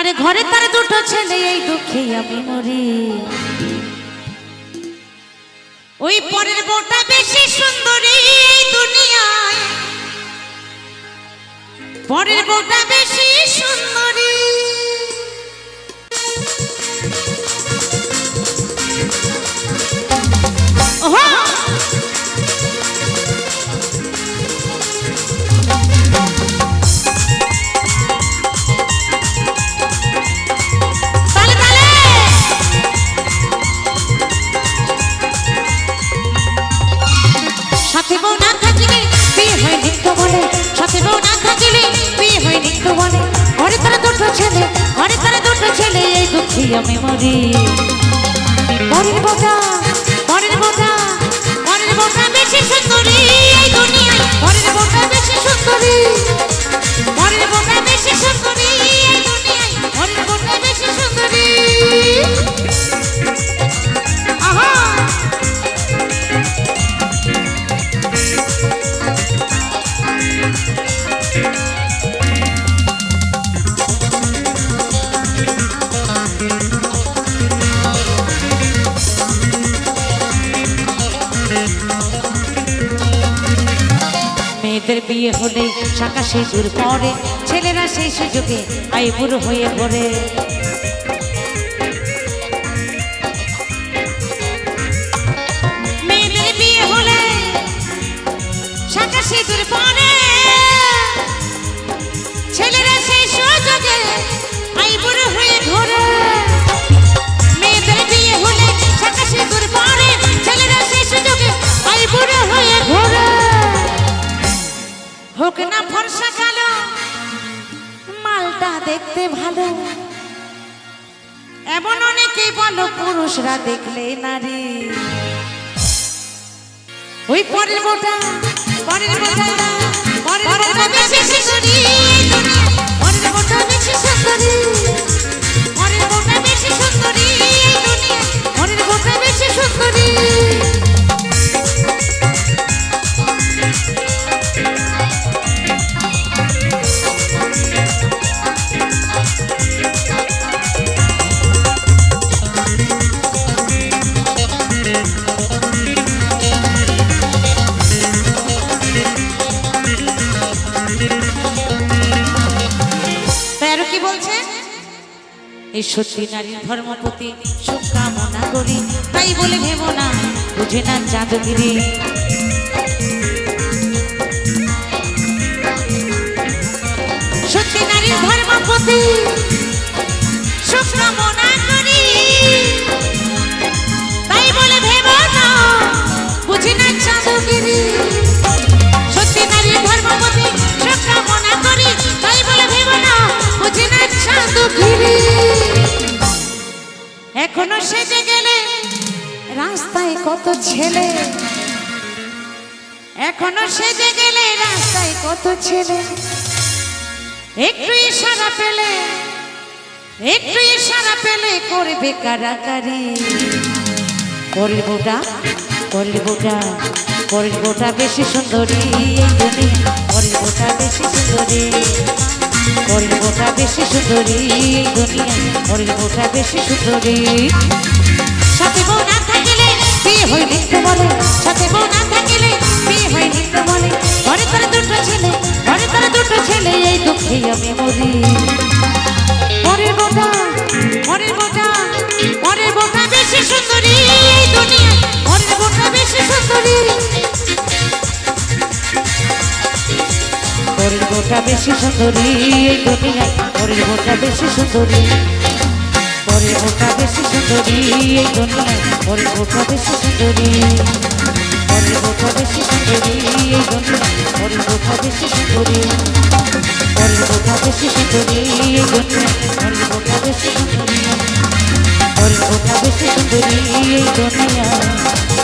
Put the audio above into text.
আরে ঘরে তার দুটো ছেলে, এই দুঃখে আমি মরি। ওই পরের বউটা বেশি সুন্দরী এই দুনিয়ায়। পরের বউটা বেশি আমি মরি। পরের বোটা পরের বোটা পরের বোটা বেশি সুন্দরী এই দুনিয়ায়। পরের বোটা বেশি সুন্দরী পরের বোটা বেশি সুন্দরী এই দুনিয়ায়। পরের বোটা বেশি সুন্দরী। আহা! মেয়েদের বিয়ে হলে শাখা সেজুর পরে ছেলেরা সেই সুযোগে আইবুড়ো হয়ে পড়ে। হোক না ফর্সা কালো, মালটা দেখতে ভালো। এমন অনেকে বলো, পুরুষরা দেখলে নারী। ওই পরের বোটা পরের বোটা পরের বোটা বেশি সুন্দরী এই সত্যি নারীর ধর্মপতি সুখ কামনা করি। তাই বলে ভেব না, বুঝে না চাঁদগিরি। সত্যি নারীর ধর্মপতি সুখ কামনা এখনও সেজে গেলে রাস্তায় কত ছেলে? এখনও সেজে গেলে রাস্তায় কত ছেলে? একটু ইশারা পেলে, একটু ইশারা পেলে করবে কারাকারি পরের বোটা বোটা বেশি সুন্দরী বোটা বেশি সুন্দরী। পরের বোটা বেশি সুন্দরী এই বোটা বেশি সুন্দরী। সাথে বউ না থাকিলে বিয়ে হয় নিত্য বলে। সাথে বউ না থাকিলে বিয়ে হয় নিত্য বলে। ঘরে তারা দুটো ছেলে, ঘরে তারা দুটো ছেলে, এই দুঃখে আমি মরি। পরের বোটা পরের বোটা পরের বোটা বেশি সুন্দরী এই দুনিয়া। পরের বোটা বেশি সুন্দরী বোটা বেশি সুন্দরী, এই দুনিয়ায় পরের বোটা বেশি সুন্দরী। পরের বোটা বেশি সুন্দরী, এই দুনিয়ায় পরের বোটা বেশি সুন্দরী। পরের বোটা বেশি সুন্দরী, এই দুনিয়ায় পরের বোটা বেশি সুন্দরী। পরের বোটা বেশি সুন্দরী, এই দুনিয়ায় পরের বোটা বেশি সুন্দরী। পরের বোটা বেশি সুন্দরী, এই দুনিয়ায়